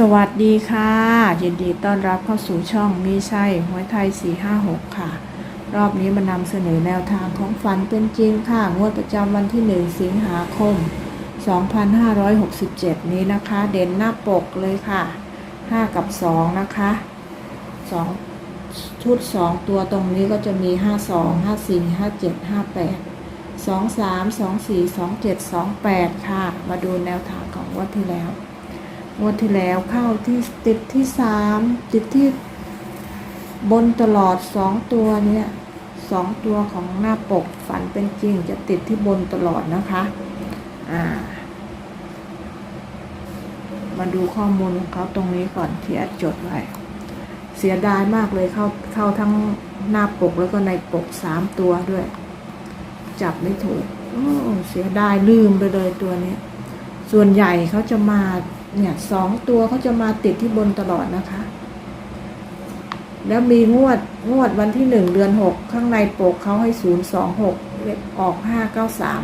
สวัสดีค่ะยินดีต้อนรับเข้าสู่ช่องมีใช่หวยไทย 456 ค่ะ รอบนี้มานำเสนอแนวทางของฝันเป็นจริงค่ะ งวดประจำวันที่ 1 สิงหาคม 2567 นี้นะคะ เด่นหน้าปกเลยค่ะ 5 กับ 2 นะคะ 2 ชุด 2 ตัวตรงนี้ก็จะมี 52 54 57 58 23 24 27 28 ค่ะ มาดูแนวทางของงวดที่แล้ว งวดที่แล้วเข้าที่ติดที่สามติดที่บนตลอดสองตัวเนี่ยสองตัวของหน้าปกฝันเป็นจริงจะติดที่บนตลอดนะคะอ่ามาดูข้อมูลของเขาตรงนี้ก่อนที่แอดจดไว้เสียดายมากเลยเข้าเข้าทั้งหน้าปกแล้วก็ในปกสามตัวด้วย จับไม่ถูกเสียดายลืมไปเลยตัวนี้ ส่วนใหญ่เขาจะมา เนี่ยสองตัวเขาจะมาติดที่บนตลอดนะคะ แล้วมีงวดงวดวันที่หนึ่งเดือนหกข้างในปกเขาให้ศูนย์สองหกออกห้าเก้าสาม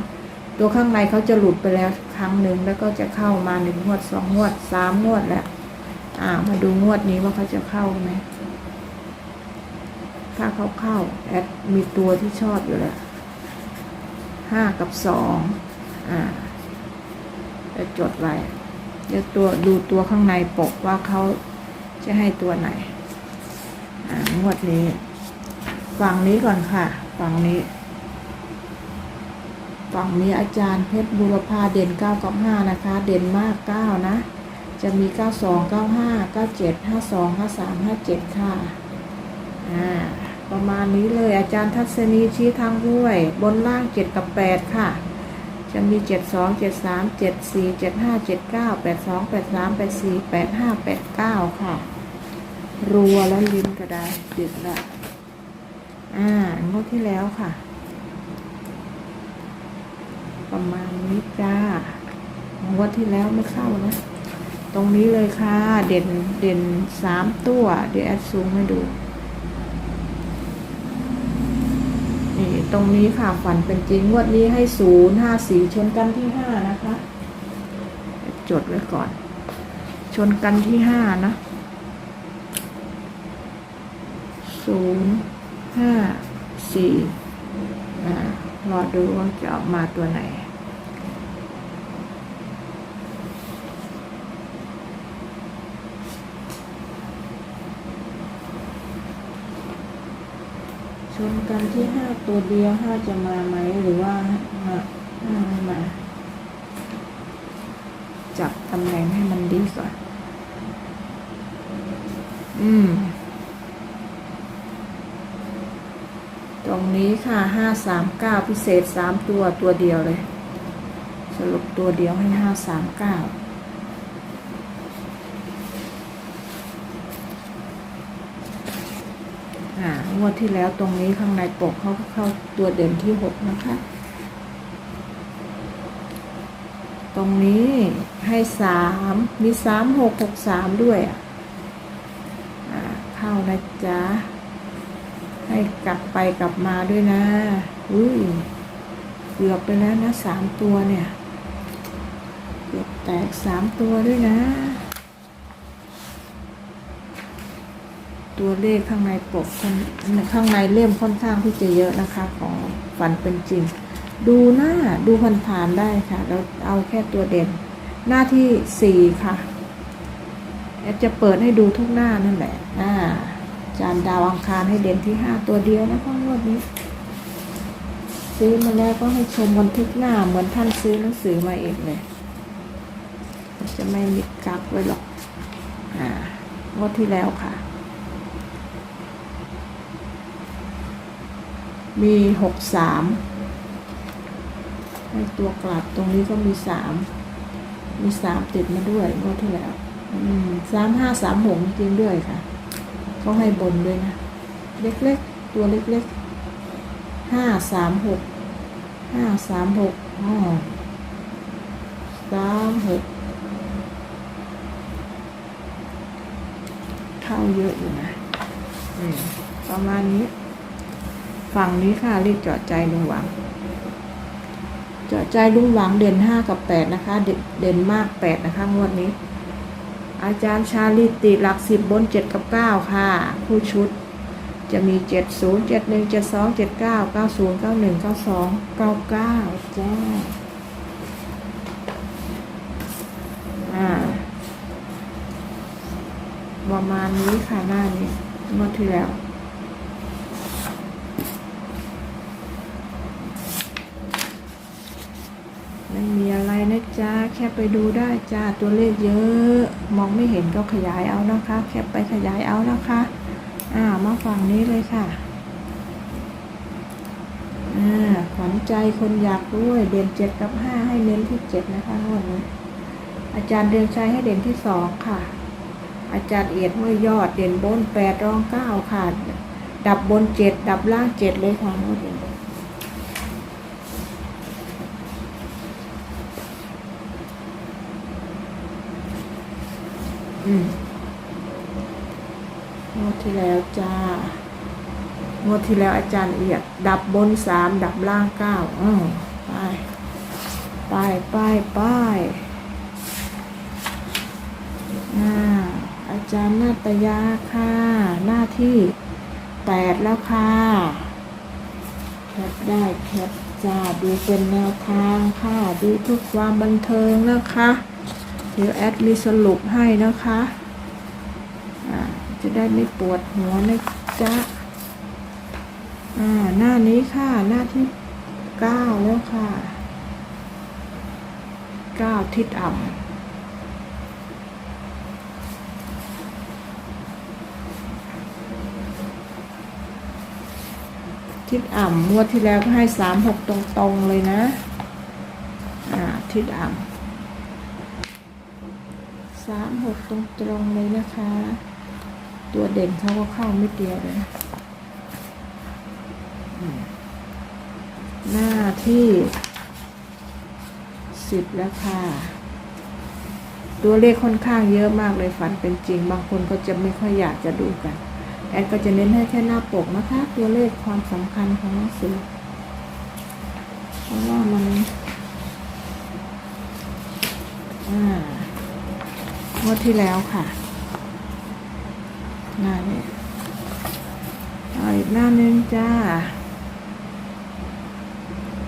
ตัวข้างในเขาจะหลุดไปแล้วครั้งหนึ่งแล้วก็จะเข้ามาหนึ่งงวดสองงวดสามงวดแล้วอ่ามาดูงวดนี้ว่าเขาจะเข้าไหมถ้าเขาเข้าแอดมีตัวที่ชอบอยู่แล้วห้ากับสองอ่าจะจดไว้ เดี๋ยวตัวดูตัวข้างในปกว่าเขาจะให้ตัวไหนอ่างวดนี้ฝั่งนี้ก่อนค่ะ ฝั่งนี้ ฝั่งนี้อาจารย์เพชรบุรพาเด่นเก้ากับห้านะคะ เด่นมากเก้านะ จะมีเก้าสองเก้าห้าเก้าเจ็ดห้าสองห้าสามห้าเจ็ดค่ะ อ่า ประมาณนี้เลยอาจารย์ทัศนีชี้ทางด้วย บนล่างเจ็ดกับแปดค่ะ จะมีเจ็ดสองเจ็ดสามเจ็ดสี่เจ็ดห้าเจ็ดเก้าแปดสองแปดสามแปดสี่แปดห้าแปดเก้าค่ะ รัวแล้วลิ้นก็ได้ติดละอ่างวดที่แล้วค่ะ ประมาณนี้จ้างวดที่แล้วไม่เข้านะ ตรงนี้เลยค่ะ เด่นเด่นสามตัว เดี๋ยวแอดซูมให้ดู นี่ตรงนี้ค่ะฝันเป็นจริงงวดนี้ให้ศูนย์ห้าสี่ชนกันที่ห้านะคะ จดไว้ก่อน ชนกันที่ห้านะศูนย์ห้าสี่รอดูว่าจะออกมาตัวไหน ชนกันที่ห้าตัวเดียวห้าจะมาไหมหรือว่าห้าห้าไม่มา จับตำแหน่งให้มันดีก่อนอืม ตรงนี้ค่ะห้าสามเก้าพิเศษสามตัวตัวเดียวเลย สรุปตัวเดียวให้ห้าสามเก้า อ่างวดที่แล้วตรงนี้ข้างในปกเขาเข้าตัวเด่นที่หกนะคะ ตรงนี้ให้สามมีสามหกหกสามด้วยอะเข้านะจ๊ะ ให้กลับไปกลับมาด้วยนะ อุ้ยเกือบไปแล้วนะสามตัวเนี่ย เกือบแตกสามตัวด้วยนะ ตัวเลขข้างในปกข้างในเล่มค่อนข้างที่จะเยอะนะคะของฝันเป็นจริง ดูหน้าดูผ่านๆได้ค่ะเราเอาแค่ตัวเด่น หน้าที่สี่ค่ะแอดจะเปิดให้ดูทุกหน้านั่นแหละอ่าจานดาวอังคารให้เด่นที่ห้าตัวเดียวนะคะงวดนี้ ซื้อมาแล้วก็ให้ชมบันทึกหน้าเหมือนท่านซื้อหนังสือมาเองเลยจะไม่มีกักไว้หรอก อ่างวดที่แล้วค่ะ มีหกสามให้ตัวกลับตรงนี้ก็มีสามมีสามติดมาด้วยงวดที่แล้วสามห้าสามหกจริงด้วยค่ะเขาให้บนด้วยนะ เล็กๆ ตัวเล็กๆห้าสามหกห้าสามหกอ๋อสามหกเข้าเยอะอยู่นะประมาณนี้ ฝั่งนี้ค่ะเรียกเจาะใจลุงหวังเจาะใจลุงหวังเด่นห้ากับแปดนะคะเด่นเด่นมากแปดนะคะงวดนี้ อาจารย์ชาลิติหลักสิบบนเจ็ดกับเก้าค่ะ ผู้ชุดจะมีเจ็ดศูนย์เจ็ดหนึ่งเจ็ดสองเจ็ดเก้าเก้าศูนย์เก้าหนึ่งเก้าสองเก้าเก้าจ้าอ่าประมาณนี้ค่ะหน้านี้งวดที่แล้ว ไม่มีอะไรนะจ๊ะ แค่ไปดูได้จ้า ตัวเลขเยอะ มองไม่เห็นก็ขยายเอานะคะ แค่ไปขยายเอานะคะ อ่า มาฝั่งนี้เลยค่ะ อ่า ขวัญใจคนอยากด้วย เด่นเจ็ดกับห้าให้เน้นที่เจ็ดนะคะงวดนี้อาจารย์เดือนชัยให้เด่นที่สองค่ะ อาจารย์เอียดห้วยยอดเด่นบนแปดรองเก้าค่ะ ดับบนเจ็ดดับล่างเจ็ดเลยค่ะงวดนี้ อืมงวดที่แล้วจ้างวดที่แล้วอาจารย์เอียด ดับบนสามดับล่างเก้าอืมไปไปไปไปอ่าอาจารย์นาตยาค่ะ หน้าที่แปดแล้วค่ะแคปได้แคปจ้าดูเป็นแนวทางค่ะ ดูเพื่อความบันเทิงนะคะ ดี๋ยวแอดมีสรุปให้นะคะอ่าจะได้ไม่ปวดหัวนะจ๊ะหน้านี้ค่ะหน้าที่เก้าแล้วค่ะเก้าทิศอ่ำทิศอ่ำงวดที่แล้วก็ให้สามหกตรงๆเลยนะ อ่า ทิศอ่ำ สามหกตรงตรงเลยนะคะ ตัวเด่นเขาก็เข้าไม่เดียวเลยหน้าที่สิบแล้วค่ะ ตัวเลขค่อนข้างเยอะมากเลยฝันเป็นจริง บางคนก็จะไม่ค่อยอยากจะดูกัน แอดก็จะเน้นให้แค่หน้าปกนะคะ ตัวเลขความสำคัญของหนังสือ เพราะว่ามัน อ่า งวดที่แล้วค่ะ หน้านี้เอาอีกหน้านึงจ้า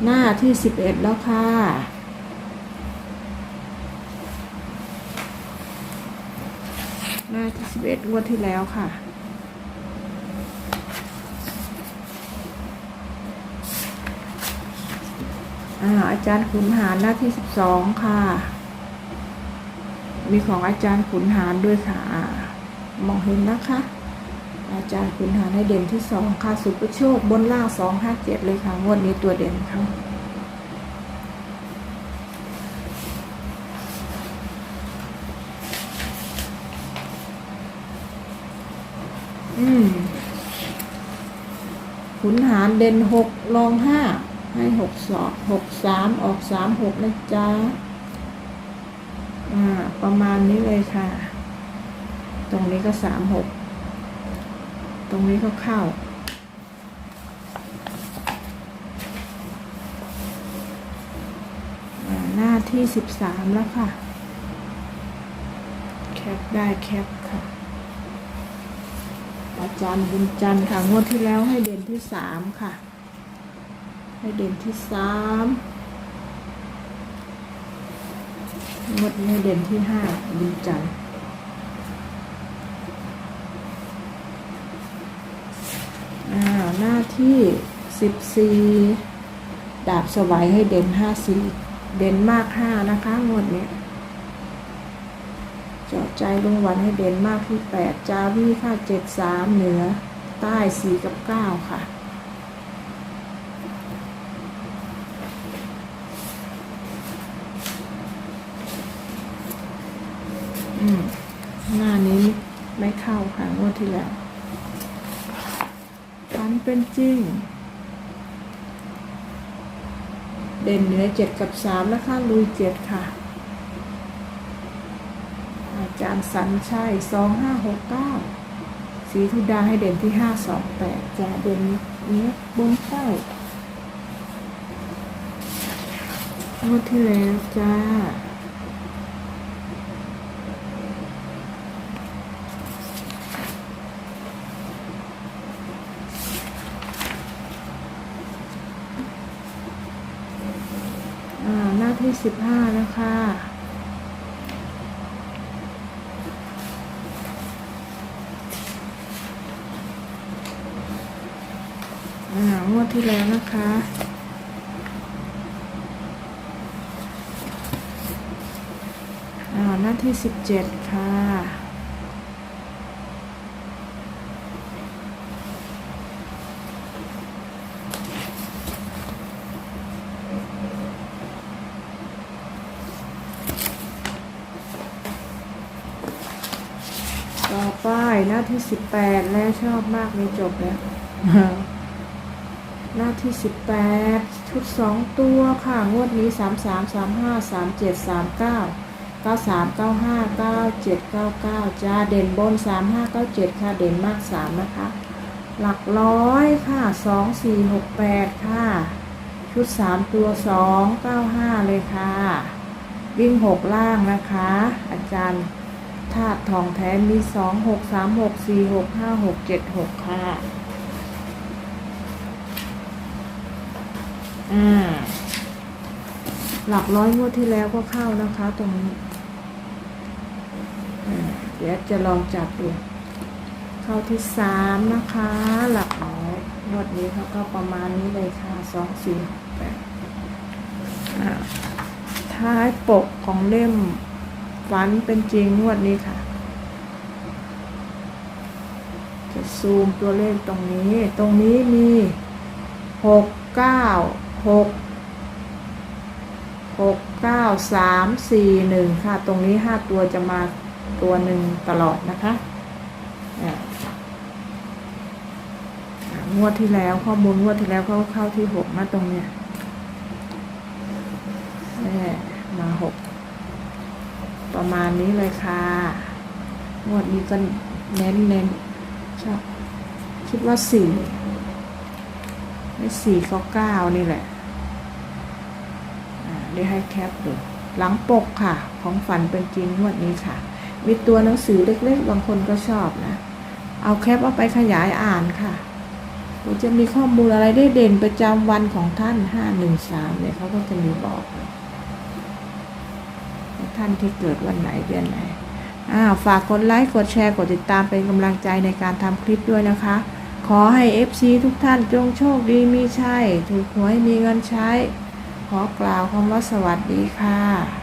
หน้าที่สิบเอ็ดแล้วค่ะหน้าที่สิบเอ็ดงวดที่แล้วค่ะอ่าอาจารย์ขุนหารหน้าที่สิบสองค่ะ มีของอาจารย์ขุนหารด้วยค่ะมองเห็นนะคะ อาจารย์ขุนหารให้เด่นที่สองค่ะสุประโชคบนล่างสองห้าเจ็ดเลยค่ะงวดนี้ตัวเด่นค่ะอืมขุนหารเด่นหกรองห้าให้หกสองหกสามออกสามหกนะจ๊ะ อ่าประมาณนี้เลยค่ะ ตรงนี้ก็สามหกตรงนี้ก็เข้าอ่าหน้าที่สิบสามแล้วค่ะ แคปได้แคปค่ะ อาจารย์บุญจันทร์ค่ะ งวดที่แล้วให้เด่นที่สามค่ะ ให้เด่นที่สาม งวดนี้เด่นที่ห้าบุญจันทร์อ่าหน้าที่สิบสี่ดาบสวายให้เด่นห้าสี่เด่นมากห้านะคะงวดนี้จาะใจลงวันให้เด่นมากที่แปดจาวี่ค่ะเจ็ดสามเหนือ ใต้สี่กับเก้าค่ะ อืมหน้านี้ไม่เข้าค่ะงวดที่แล้วฟันเป็นจริง เด่นเหนือเจ็ดกับสามนะคะลุยเจ็ดค่ะ อาจารย์สันชัยสองห้าหกเก้าสีธุดาให้เด่นที่ห้าสองแปดจะเด่นเนี้ยบนใต้งวดที่แล้วจ้า ที่สิบห้านะคะอ่างวดที่แล้วนะคะอ่าหน้าที่สิบเจ็ดค่ะ ต่อไปหน้า ที่สิบแปดแล้วชอบมากเลยจบแล้ว หน้าที่สิบแปดชุดสองตัวค่ะ งวดนี้สามสามสามห้าสามเจ็ดสามเก้าเก้าสามเก้าห้าเก้าเจ็ดเก้าเก้าจ้าเด่นบนสามห้าเก้าเจ็ดค่ะ เด่นมากสามนะคะ หลักร้อยค่ะสองสี่หกแปดค่ะ ชุดสามตัวสองเก้าห้าเลยค่ะ วิ่งหกล่างนะคะ อาจารย์ ธาตุทองแท้มีสองหกสามหกสี่หกห้าหกเจ็ดหกค่ะอ่าหลักร้อยงวดที่แล้วก็เข้านะคะตรงนี้อ่าเดี๋ยวจะลองจับดู เข้าที่สามนะคะ หลักร้อยงวดนี้เขาก็ประมาณนี้เลยค่ะสองสี่หกแปดอ่าท้ายปกของเล่ม ฝันเป็นจริงงวดนี้ค่ะ จะซูมตัวเลขตรงนี้ ตรงนี้มีหกเก้าหกหกเก้าสามสี่หนึ่งค่ะ ตรงนี้ห้าตัวจะมาตัวหนึ่งตลอดนะคะงวดที่แล้วข้อมูลงวดที่แล้วเขาเข้าที่หกนะตรงเนี้ยแน่มาหก ประมาณนี้เลยค่ะงวดนี้ก็เน้นเน้นชอบคิดว่าสี่ไม่สี่ก็เก้านี่แหละอ่าได้ให้แคปดูหลังปกค่ะ ของฝันเป็นจริงงวดนี้ค่ะ มีตัวหนังสือเล็กๆ บางคนก็ชอบนะ เอาแคปเอาไปขยายอ่านค่ะจะมีข้อมูลอะไรได้เด่นประจำวันของท่านห้าหนึ่งสามเนี่ยเขาก็จะมีบอกนะ ท่านที่เกิดวันไหนเดือนไหนฝากกดไลค์กดแชร์กดติดตามเป็นกำลังใจในการทำคลิปด้วยนะคะ ขอให้ FC ทุกท่านจงโชคดีมีชัยถูกหวยมีเงินใช้ ขอกล่าวคำว่าสวัสดีค่ะ